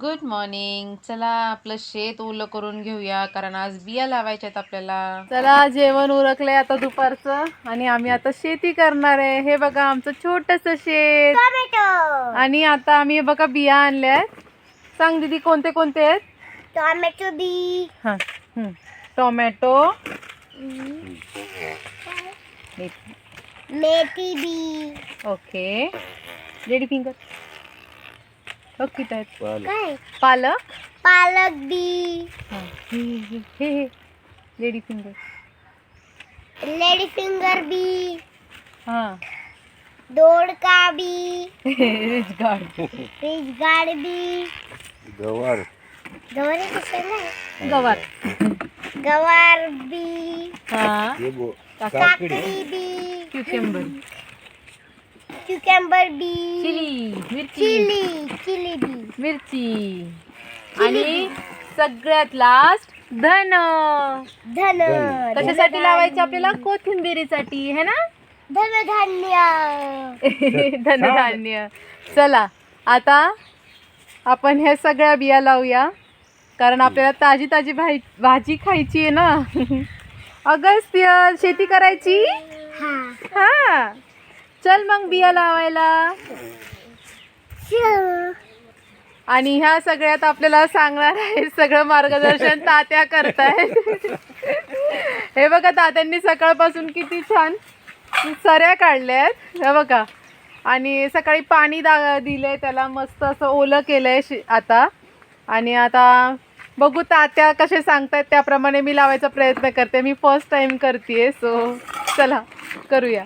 Good morning चला आपलं शेत ओलं करून घेऊया कारण आज बिया लावायच्या आहेत आपल्याला. चला जेवण उरकलंय आता दुपारचं आणि आम्ही आता शेती करणार आहे. हे बघा आमचं छोटस शेत. टोमॅटो आणि आता आम्ही हे बघा बिया आणल्या आहेत सांग दीदी कोणते कोणते आहेत? टोमॅटो बी. हां हं. टोमॅटो मेथी बी. ओके लेडी फिंगर बघ किती आहेत. काय? पालक? पालक बी. हां हे हे हे हे. लेडी फिंगर लेडी फिंगर बी. हां. दोडका बी. रिच गार्ड फिश गार्ड बी. गवार. गवार आहे का शेंगा? गवार. गवार बी. हा. हे बो काकडी. काकडी बी. क्युकेंबर क्युकॅम्बर बी चिली मिरची चिली चिली बी मिरची आणि सगळ्यात लास्ट धन. धन. कशासाठी लावायचे आपल्याला? कोथिंबिरीसाठी है ना? धनधान्य. धनधान्य. चला आता आपण ह्या सगळ्या बिया लावूया. कारण आपल्याला ताजी ताजी भाई भाजी खायची आहे ना. अगस्त्य शेती करायची? हा. हा. चल मग बिया लावायला. आणि ह्या सगळ्यात आपल्याला सांगणार आहे सगळं मार्गदर्शन तात्या करतायत हे बघा तात्यांनी सकाळपासून किती छान सऱ्या काढल्या आहेत हे बघा. आणि सकाळी पाणी दा दिलंय त्याला मस्त असं ओलं केलंय शि आता. आणि आता बघू तात्या कसे सांगतायत त्याप्रमाणे मी लावायचा प्रयत्न करते. मी फर्स्ट टाइम करते सो चला करूया.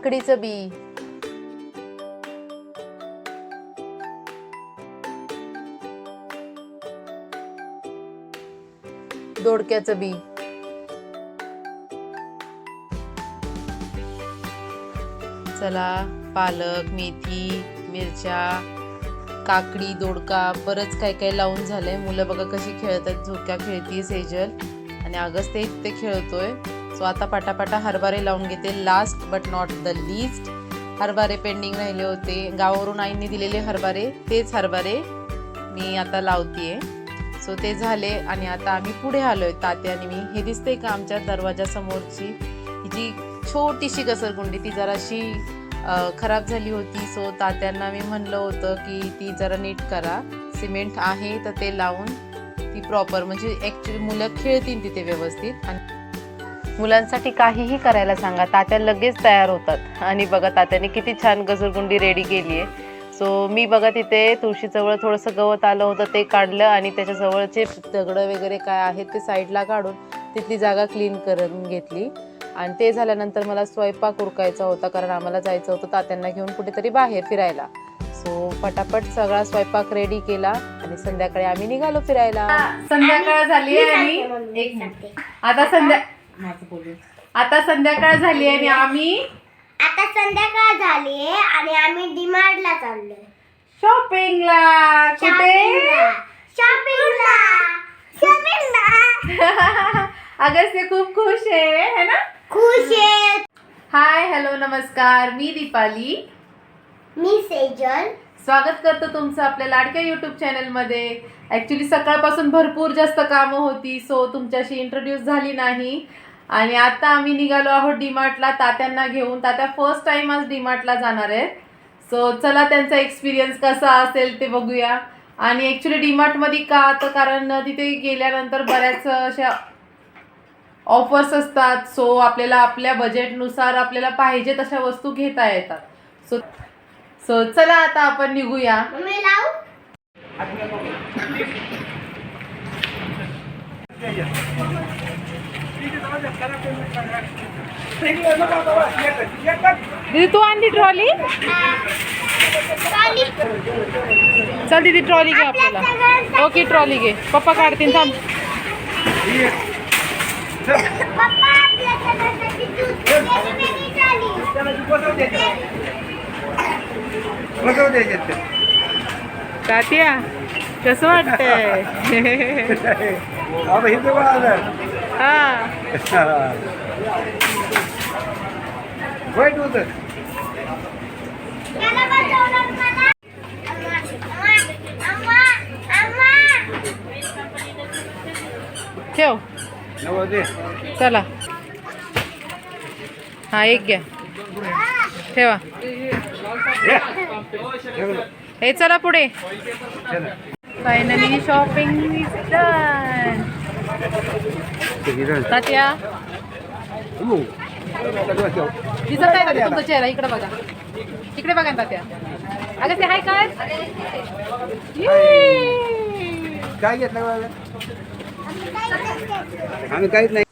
काकडीचं बी. दोडक्याचं बी. चला पालक मेथी मिरच्या काकडी दोडका बरंच काय काय लावून झालंय. मुलं बघा कशी खेळतात झोक्या खेळतीये सेजल. आणि अगस्त ते खेळतोय. सो आता पाटापाटा हरभरे लावून घेते last but not the least हरभरे पेंडिंग राहिले होते. गावावरून आईने दिलेले हरभरे तेच हरभरे मी आता लावतीये. सो ते झाले आणि आता आम्ही पुढे आलोय तात्या आणि मी. हे दिसते का आमच्या दरवाजासमोरची जी छोटीशी घसरगुंडी ती जराशी खराब झाली होती. सो तात्यांना मी म्हणलं होतं की ती जरा नीट करा. सिमेंट आहे तर ते लावून ती प्रॉपर म्हणजे ॲक्च्युली मुलं खेळतील तिथे व्यवस्थित. आणि मुलांसाठी काहीही करायला सांगा. तात्या लगेच तयार होतात. आणि बघा तात्याने किती छान गजरगुंडी रेडी केली आहे. सो मी बघा तिथे तुळशीजवळ थोडंसं गवत आलं होतं ते काढलं आणि त्याच्याजवळचे दगडं वगैरे काय आहेत ते साईडला काढून तिथली जागा क्लीन करून घेतली. आणि ते झाल्यानंतर मला स्वयंपाक उरकायचा होता कारण आम्हाला जायचं होतं तात्यांना घेऊन कुठेतरी बाहेर फिरायला. सो पटापट सगळा स्वयंपाक रेडी केला आणि संध्याकाळी आम्ही निघालो फिरायला. संध्याकाळ झाली आणि एक आता संध्या आता संध्याकाळ झाली आणि आम्ही आता संध्याकाळ झाली आणि आम्ही डिमार्टला चाललोय. शॉपिंगला कुठे? शॉपिंगला शॉपिंगला अगस्त्य खूप खुश आहे है ना? खुश आहे. हाय हॅलो नमस्कार. मी दीपाली. मी सेजल. स्वागत करतो तुमचं आपल्या लाडक्या यूट्यूब चॅनलमध्ये ॲक्च्युली सकाळपासून भरपूर जास्त कामं होती सो तुमच्याशी इंट्रोड्यूस झाली नाही. आणि आता आम्ही निघालो आहोत डीमार्टला तात्यांना घेऊन. तात्या फर्स्ट टाइम आज डीमार्टला जाणार आहेत. सो चला त्यांचा एक्सपिरियन्स कसा असेल ते बघूया. आणि ॲक्च्युली डीमार्टमध्ये का? तर कारण तिथे गेल्यानंतर बऱ्याच अशा ऑफर्स असतात. सो आपल्याला आपल्या बजेटनुसार आपल्याला पाहिजे तशा वस्तू घेता येतात. सो सो चला आता आपण निघूया. दीदी तू आणली ट्रॉली चाली. चल दीदी ट्रॉली घे आपल्याला. ओके ट्रॉली घे. पप्पा काढतील थांब. तात्या कसं वाटतंय? हा वाईट होतं. ठेव. चला. हा एक घ्या. ठेवा. हे चला पुढे. फायनली शॉपिंग तात्या. दिसत काय तात्या तुमचा चेहरा इकडे बघा. इकडे बघा ना तात्या. अगं ते हाय काय? घेतलं बाबा? आम्ही काहीच नाही.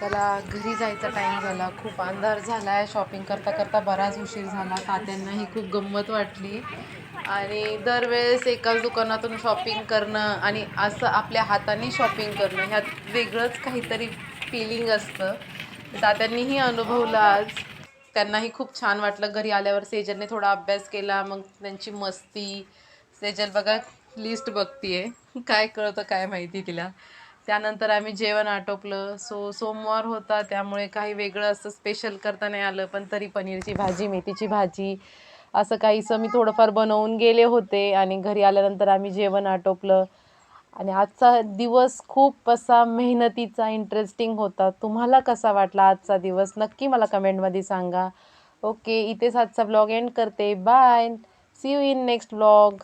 चला घरी जायचा टाइम झाला. खूप अंधार झालाय. शॉपिंग करता करता बराच उशीर झाला. तात्यांनाही खूप गंमत वाटली. आणि दरवेळेस एकाच दुकानातून शॉपिंग करणं आणि असं आपल्या हाताने शॉपिंग करणं ह्यात वेगळंच काहीतरी फिलिंग असतं. तात्यांनीही अनुभवलं आज. त्यांनाही खूप छान वाटलं घरी आल्यावर सेजलने थोडा अभ्यास केला मग त्यांची मस्ती. सेजल बघा लिस्ट बघतीये. काय कळतं काय माहिती तिला. त्यानंतर आम्ही जेवण आटोपलं. सो सोमवार होता त्यामुळे काही वेगळं असं स्पेशल करता नाही आलं पण तरी पनीरची भाजी मेथीची भाजी असं काहीसं मी थोडंफार बनवून गेले होते आणि घरी आल्यानंतर आम्ही जेवण आटोपलं. आणि आजचा दिवस खूप असा मेहनतीचा इंटरेस्टिंग होता. तुम्हाला कसा वाटला आजचा दिवस? नक्की मला कमेंटमध्ये सांगा. ओके इथेच आजचा ब्लॉग एंड करते. Bye see you in next blog